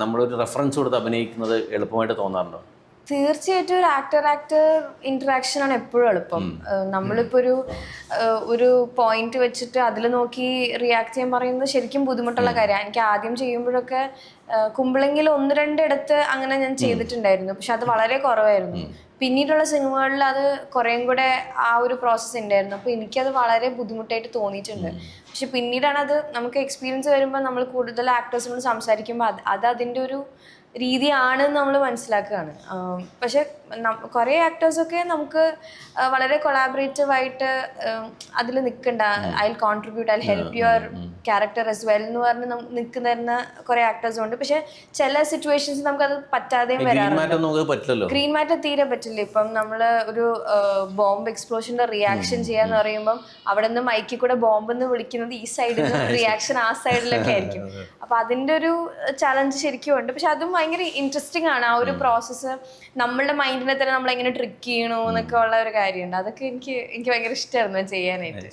നമ്മളൊരു റെഫറൻസ് കൊടുത്ത് അഭിനയിക്കുന്നത് എളുപ്പമായിട്ട് തോന്നാറുണ്ടോ? തീർച്ചയായിട്ടും ഒരു ആക്ടർ ആക്ടർ ഇന്ററാക്ഷൻ ആണ് എപ്പോഴും എളുപ്പം. നമ്മളിപ്പോൾ നമ്മളിപ്പോ ഒരു ഒരു പോയിന്റ് വെച്ചിട്ട് അതിൽ നോക്കി റിയാക്ട് ചെയ്യാൻ പറയുന്നത് ശരിക്കും ബുദ്ധിമുട്ടുള്ള കാര്യമാണ്. എനിക്ക് ആദ്യം ചെയ്യുമ്പോഴൊക്കെ കുമ്പളെങ്കിൽ ഒന്ന് രണ്ടിടത്ത് അങ്ങനെ ഞാൻ ചെയ്തിട്ടുണ്ടായിരുന്നു. പക്ഷെ അത് വളരെ കുറവായിരുന്നു. പിന്നീടുള്ള സിനിമകളിൽ അത് കുറേയും കൂടെ ആ ഒരു പ്രോസസ്സ് ഉണ്ടായിരുന്നു അപ്പോൾ എനിക്കത് വളരെ ബുദ്ധിമുട്ടായിട്ട് തോന്നിയിട്ടുണ്ട്. പക്ഷെ പിന്നീടാണ് അത് നമുക്ക് എക്സ്പീരിയൻസ് വരുമ്പോൾ നമ്മൾ കൂടുതൽ ആക്ടേഴ്സിനോട് സംസാരിക്കുമ്പോൾ അത് അത് അതിന്റെ ഒരു രീതിയാണ് നമ്മൾ മനസ്സിലാക്കുകയാണ്. പക്ഷെ കുറേ ആക്ടേഴ്സൊക്കെ നമുക്ക് വളരെ കൊളാബറേറ്റീവായിട്ട് അതിൽ നിൽക്കണ്ട. I will contribute I help your character as well എന്ന് പറഞ്ഞ് നിൽക്കുന്ന കുറേ ആക്ടേഴ്സ് ഉണ്ട്. പക്ഷെ ചില സിറ്റുവേഷൻസ് നമുക്കത് പറ്റാതെയും വരാറുണ്ട്. ഗ്രീൻ മാറ്റർ തീരെ പറ്റില്ല. ഇപ്പം നമ്മൾ ഒരു ബോംബ് എക്സ്പ്ലോഷന്റെ റിയാക്ഷൻ ചെയ്യാന്ന് പറയുമ്പം അവിടെ നിന്ന് മൈക്കിൽ കൂടെ ബോംബ് എന്ന് വിളിക്കുന്നത് ഈ സൈഡിൽ നിന്ന് റിയാക്ഷൻ ആ സൈഡിലൊക്കെ ആയിരിക്കും. അപ്പൊ അതിന്റെ ഒരു ചലഞ്ച് ശരിക്കും ഉണ്ട്. പക്ഷെ അതും ഭയങ്കര ഇൻട്രസ്റ്റിംഗ് ആണ്. ആ ഒരു പ്രോസസ്സ് നമ്മളുടെ മൈൻഡിനെ തന്നെ നമ്മൾ എങ്ങനെ ട്രിക്ക് ചെയ്യണോ എന്നൊക്കെ ഉള്ള ഒരു കാര്യമുണ്ട്. അതൊക്കെ എനിക്ക് എനിക്ക് ഭയങ്കര ഇഷ്ടമായിരുന്നു ചെയ്യാനായിട്ട്.